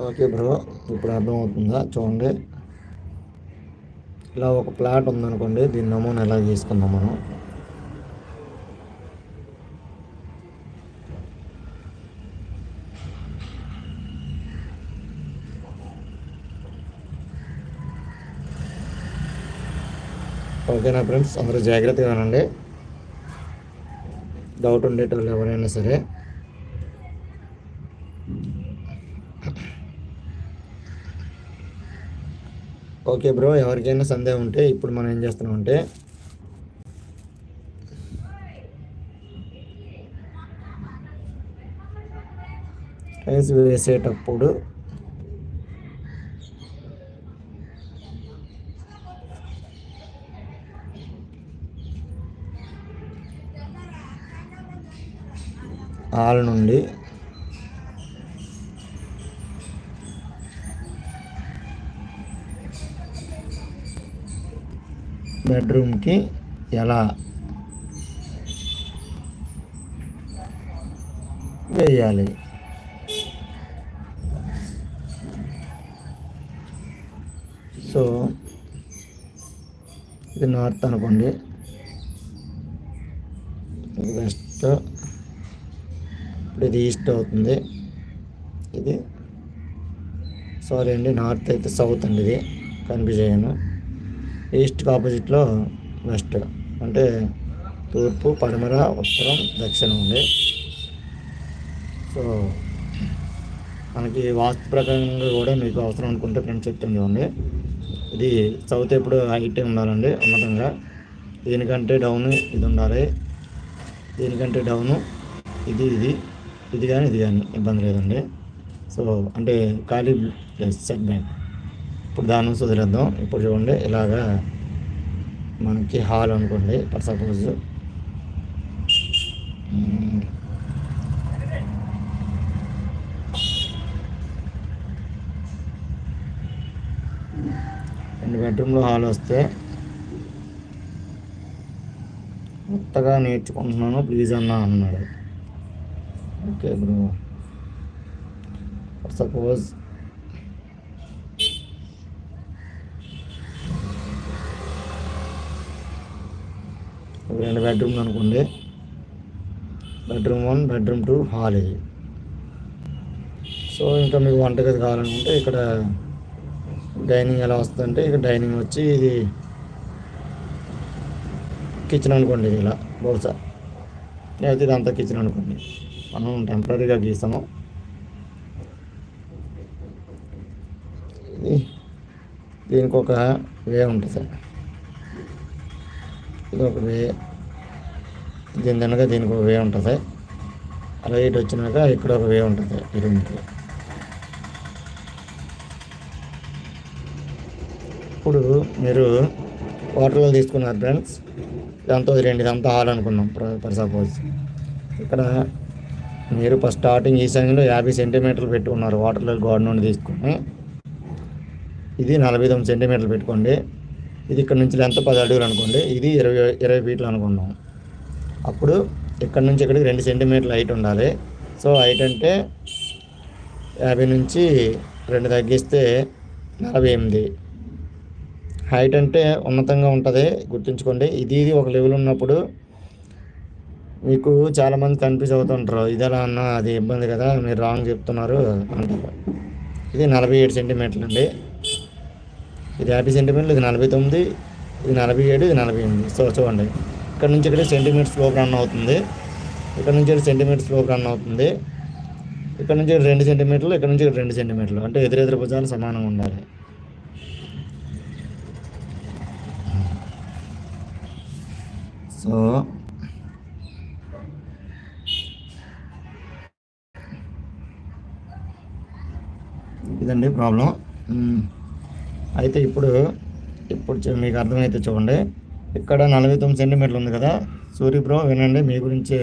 Okay bro ఇప్పుడు అర్థమవుతుందా? చూడండి. ఇలా ఒక ప్లాట్ ఉందనుకోండి దీని నమూనా ఎలా తీసుకుందాం మనం? ఓకేనా ఫ్రెండ్స్ అందరూ జాగ్రత్తగా వినండి డౌట్ ఉండేటోళ్ళు ఎవరైనా సరే. ఓకే బ్రో ఎవరికైనా సందేహం ఉంటే ఇప్పుడు మనం ఏం చేస్తున్నాం అంటే టైల్స్ వేసేటప్పుడు ఆల్ నుండి బెడ్రూమ్కి ఎలా వేయాలి? సో ఇది నార్త్ అనుకోండి. ఇది వెస్ట్. ఇప్పుడు ఇది ఈస్ట్ అవుతుంది. ఇది సారీ అండి నార్త్ అయితే సౌత్ అండి ఇది. కన్ఫ్యూజ్ అయ్యాను ఈస్ట్కి ఆపోజిట్లో వెస్ట్. అంటే తూర్పు పడమర ఉత్తరం దక్షిణం ఉంది. సో మనకి వాస్తు ప్రకారంగా కూడా మీకు అవసరం అనుకుంటే ఫ్రెండ్స్ చెప్తాను చూడండి. ఇది సౌత్ ఎప్పుడు హైట్ ఉండాలండి ఉన్నతంగా దీనికంటే డౌన్ ఇది ఉండాలి. దీనికంటే డౌను ఇది ఇది. ఇది కానీ ఇది కానీ ఇబ్బంది లేదండి. సో అంటే ఖాళీ ప్లేస్ సెట్ బ్యాక్. ఇప్పుడు దాని నుంచి వదిలేద్దాం. ఇప్పుడు చూడండి ఇలాగా మనకి హాల్ అనుకోండి ఫర్ సపోజ్ రెండు బెడ్రూమ్లో హాల్ వస్తే కొత్తగా నేర్చుకుంటున్నాను ప్లీజ్ అన్నా అన్నాడు. Okay bro. సపోజ్ రెండు బెడ్రూమ్లు అనుకోండి. Bedroom one bedroom two hall ఇది. సో ఇంకా మీకు వంటగది కావాలనుకుంటే ఇక్కడ డైనింగ్ ఎలా వస్తుందంటే ఇక్కడ డైనింగ్ వచ్చి ఇది కిచెన్ అనుకోండి ఇది ఇలా బహుశా లేకపోతే ఇదంతా కిచెన్ అనుకోండి. మనం టెంపరీగా గీసాము ఇది దీనికి ఒక వే ఉంటుంది సార్. ఇది ఒక వే. దీని తినక దీనికి ఒక వే ఉంటుంది. అలా ఇటు వచ్చినాక ఇక్కడ ఒక వే ఉంటుంది ఈ రూమ్కి. ఇప్పుడు మీరు వాటర్లో తీసుకున్నారు ఫ్రెండ్స్ దాంతో రెండు ఇదంతా హాల్ అనుకున్నాం పర్ సపోజ్. ఇక్కడ మీరు ఫస్ట్ స్టార్టింగ్ ఈ సంఖ్యలో యాభై సెంటీమీటర్లు పెట్టుకున్నారు వాటర్లో గోడ నుండి తీసుకొని. ఇది నలభై తొమ్మిది సెంటీమీటర్లు పెట్టుకోండి. ఇది ఇక్కడ నుంచి లెంత్ పది అడుగులు అనుకోండి ఇది ఇరవై ఇరవై ఫీట్లు అనుకుందాం అప్పుడు ఇక్కడ నుంచి ఇక్కడికి రెండు సెంటీమీటర్ల హైట్ ఉండాలి. సో హైట్ అంటే యాభై నుంచి రెండు తగ్గిస్తే నలభై ఎనిమిది. హైట్ అంటే ఉన్నతంగా ఉంటుంది గుర్తుంచుకోండి. ఇది ఇది ఒక లెవెల్ ఉన్నప్పుడు మీకు చాలామంది కన్ఫ్యూజ్ అవుతుంటారు. ఇది ఎలా అన్నా అది ఇబ్బంది కదా మీరు రాంగ్ చెప్తున్నారు అంటారు. ఇది నలభై ఏడు సెంటీమీటర్లు అండి. ఇది యాభై సెంటీమీటర్లు ఇది నలభై తొమ్మిది ఇది నలభై ఏడు ఇది నలభై ఎనిమిది. సో చూడండి. ఇక్కడ నుంచి ఇక్కడ సెంటీమీటర్స్ లోపు రన్ అవుతుంది. ఇక్కడ నుంచి సెంటీమీటర్స్ లోపు రన్ అవుతుంది. ఇక్కడ నుంచి రెండు సెంటీమీటర్లు ఇక్కడ నుంచి రెండు సెంటీమీటర్లు. అంటే ఎదురెదురు భుజాలు సమానంగా ఉండాలి. సో ఇదండి ప్రాబ్లం. అయితే ఇప్పుడు ఇప్పుడు మీకు అర్థమైతే చూడండి. ఇక్కడ నలభై తొమ్మిది సెంటీమీటర్లు ఉంది కదా. సూర్య బ్రో వినండి మీ గురించి